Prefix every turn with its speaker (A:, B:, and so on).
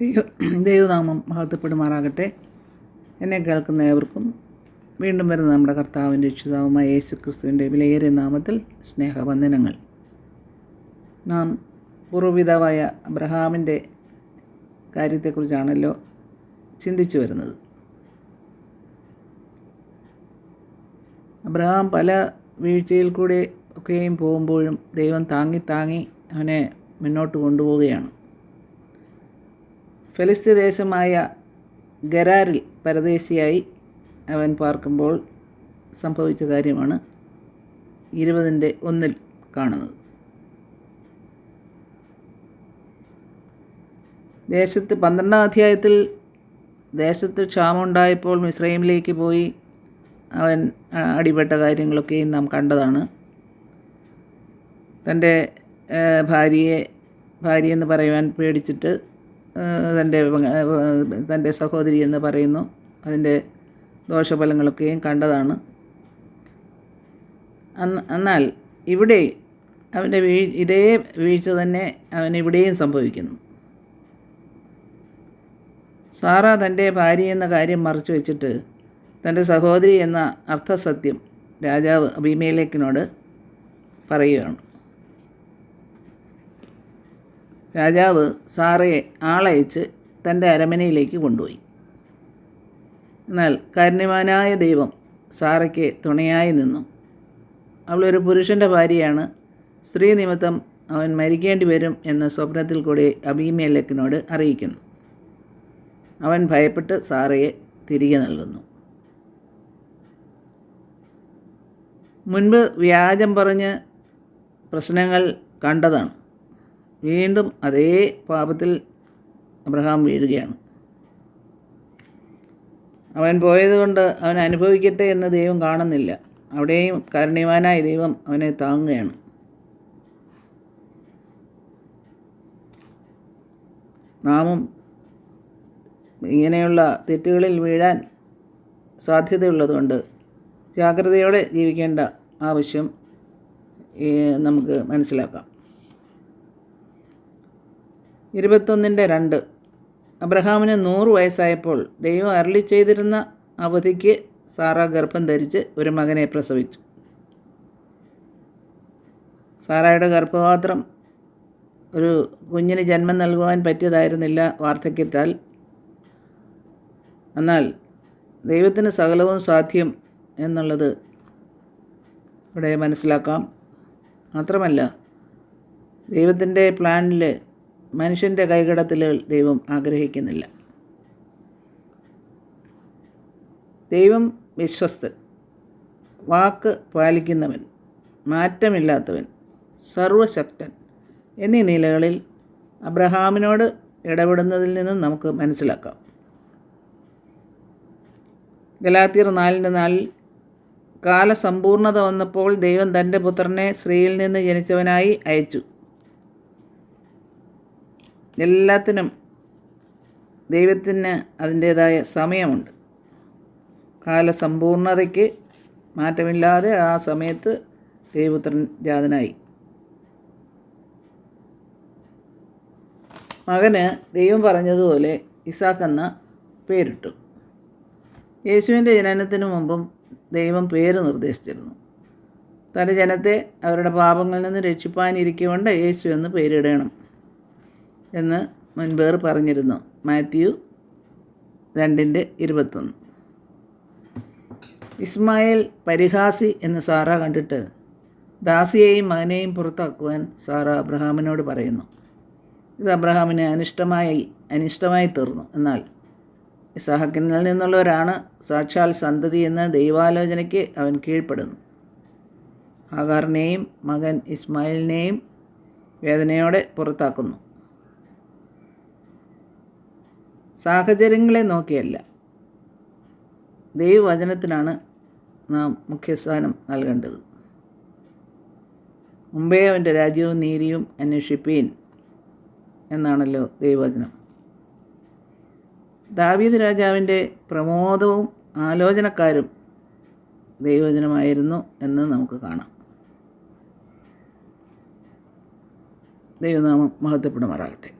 A: ദൈവ ദൈവനാമം മഹത്വപ്പെടുമാറാകട്ടെ. എന്നെ കേൾക്കുന്ന ഏവർക്കും വീണ്ടും വരുന്ന നമ്മുടെ കർത്താവിന്റെ രക്ഷിതാവുമായ യേശു ക്രിസ്തുവിന്റെ വിലയേറിയ നാമത്തിൽ സ്നേഹവന്ദനങ്ങൾ. നാം പൂർവപിതാവായ അബ്രഹാമിന്റെ കാര്യത്തെക്കുറിച്ചാണല്ലോ ചിന്തിച്ചു വരുന്നത്. അബ്രഹാം പല വീഴ്ചയിൽ കൂടെ ഒക്കെയും പോകുമ്പോഴും ദൈവം താങ്ങി താങ്ങി അവനെ മുന്നോട്ട് കൊണ്ടുപോവുകയാണ്. ഫലസ്തീൻ ദേശമായ ഗരാറിൽ പരദേശിയായി അവൻ പാർക്കുമ്പോൾ സംഭവിച്ച കാര്യമാണ് ഇരുപതിന്റെ ഒന്നിൽ കാണുന്നത്. ദേശത്ത് പന്ത്രണ്ടാം അധ്യായത്തിൽ ദേശത്ത് ക്ഷാമമുണ്ടായപ്പോൾ മിശ്രൈമിലേക്ക് പോയി അവൻ അടിപ്പെട്ട കാര്യങ്ങളൊക്കെയും നാം കണ്ടതാണ്. തന്റെ ഭാര്യയെ ഭാര്യയെന്ന് പറയുവാൻ പേടിച്ചിട്ട് തന്റെ തന്റെ സഹോദരി എന്ന് പറയുന്നു. അതിന്റെ ദോഷഫലങ്ങളൊക്കെയും കണ്ടതാണ്. എന്നാൽ ഇവിടെ അവന്റെ വീ ഇതേ വീഴ്ച തന്നെ അവൻ ഇവിടെയും സംഭവിക്കുന്നു. സാറ തന്റെ ഭാര്യ എന്ന കാര്യം മറച്ചു വെച്ചിട്ട് തന്റെ സഹോദരി എന്ന അർത്ഥസത്യം രാജാവ് അഭിമേലേക്കിനോട് പറയുകയാണ്. രാജാവ് സാറയെ ആളയച്ച് തന്റെ അരമനയിലേക്ക് കൊണ്ടുപോയി. എന്നാൽ കാരുണ്യവാനായ ദൈവം സാറയ്ക്ക് തുണയായി നിന്നു. അവളൊരു പുരുഷന്റെ ഭാര്യയാണ്. സ്ത്രീ നിമിത്തം അവൻ മരിക്കേണ്ടി വരും എന്ന് സ്വപ്നത്തിൽ കൂടി അബീമേലക്കിനോട് അറിയിക്കുന്നു. അവൻ ഭയപ്പെട്ട് സാറയെ തിരികെ നൽകുന്നു. മുൻപ് വ്യാജം പറഞ്ഞ് പ്രശ്നങ്ങൾ കണ്ടതാണ്. വീണ്ടും അതേ പാപത്തിൽ അബ്രഹാം വീഴുകയാണ്. അവൻ പോയതുകൊണ്ട് അവൻ അനുഭവിക്കട്ടെ എന്ന് ദൈവം കാണുന്നില്ല. അവിടെയും കാരുണ്യവാനായ ദൈവം അവനെ താങ്ങുകയാണ്. നാമും ഇങ്ങനെയുള്ള തെറ്റുകളിൽ വീഴാൻ സാധ്യതയുള്ളതുകൊണ്ട് ജാഗ്രതയോടെ ജീവിക്കേണ്ട ആവശ്യം നമുക്ക് മനസ്സിലാക്കാം. ഇരുപത്തൊന്നിന്റെ രണ്ട്. അബ്രഹാമിന് നൂറ് വയസ്സായപ്പോൾ ദൈവം അരളി ചെയ്തിരുന്ന അവധിക്ക് സാറ ഗർഭം ധരിച്ച് ഒരു മകനെ പ്രസവിച്ചു. സാറായുടെ ഗർഭപാത്രം ഒരു കുഞ്ഞിന് ജന്മം നൽകുവാൻ പറ്റിയതായിരുന്നില്ല വാർദ്ധക്യത്താൽ. എന്നാൽ ദൈവത്തിന് സകലവും സാധ്യം എന്നുള്ളത് ഇവിടെ മനസ്സിലാക്കാം. മാത്രമല്ല ദൈവത്തിന്റെ പ്ലാനിൽ മനുഷ്യന്റെ കൈകടത്തലുകൾ ദൈവം ആഗ്രഹിക്കുന്നില്ല. ദൈവം വിശ്വസ്തൻ. വാക്ക് പാലിക്കുന്നവൻ മാറ്റമില്ലാത്തവൻ സർവശക്തൻ എന്നീ നിലകളിൽ അബ്രഹാമിനോട് ഇടപെടുന്നതിൽ നിന്നും നമുക്ക് മനസ്സിലാക്കാം. ഗലാത്തിയർ നാലിന്റെ നാലിൽ കാലസമ്പൂർണത വന്നപ്പോൾ ദൈവം തന്റെ പുത്രനെ സ്ത്രീയിൽ നിന്ന് ജനിച്ചവനായി അയച്ചു. എല്ലാത്തിനും ദൈവത്തിന് അതിന്റേതായ സമയമുണ്ട്. കാലസമ്പൂർണതയ്ക്ക് മാറ്റമില്ലാതെ ആ സമയത്ത് ദൈവപുത്രൻ ജാതനായി. മകന് ദൈവം പറഞ്ഞതുപോലെ ഇസാക്ക് എന്ന പേരിട്ടു. യേശുവിന്റെ ജനനത്തിനു മുമ്പും ദൈവം പേര് നിർദ്ദേശിച്ചിരുന്നു. തന്റെ ജനത്തെ അവരുടെ പാപങ്ങളിൽ നിന്ന് രക്ഷിപ്പാനിരിക്കൊണ്ട് യേശു എന്ന് പേരിടണം. എന്ന് മുൻപേർ പറഞ്ഞിരുന്നു. മാത്യു രണ്ടിന്റെ ഇരുപത്തൊന്ന്. ഇസ്മായേൽ പരിഹാസി എന്ന് സാറ കണ്ടിട്ട് ദാസിയെയും മകനെയും പുറത്താക്കുവാൻ സാറ അബ്രഹാമിനോട് പറയുന്നു. ഇത് അബ്രഹാമിന് അനിഷ്ടമായി അനിഷ്ടമായി തീർന്നു. എന്നാൽ ഇസഹക്കിനിൽ നിന്നുള്ളവരാണ് സാക്ഷാൽ സന്തതി എന്ന ദൈവാലോചനയ്ക്ക് അവൻ കീഴ്പ്പെടുന്നു. ഹാഗാറിനെയും മകൻ ഇസ്മായിലിനെയും വേദനയോടെ പുറത്താക്കുന്നു. സാഹചര്യങ്ങളെ നോക്കിയല്ല. ദൈവവചനത്തിനാണ് നാം മുഖ്യസ്ഥാനം നൽകേണ്ടത്. മുമ്പേ അവന്റെ രാജ്യവും നീതിയും അന്വേഷിപ്പീൻ എന്നാണല്ലോ ദൈവവചനം. ദാവീദ് രാജാവിന്റെ പ്രമോദവും ആലോചനക്കാരും ദൈവവചനമായിരുന്നു എന്ന് നമുക്ക് കാണാം. ദൈവനാമം മഹത്വപ്പെടുമാറാകട്ടെ.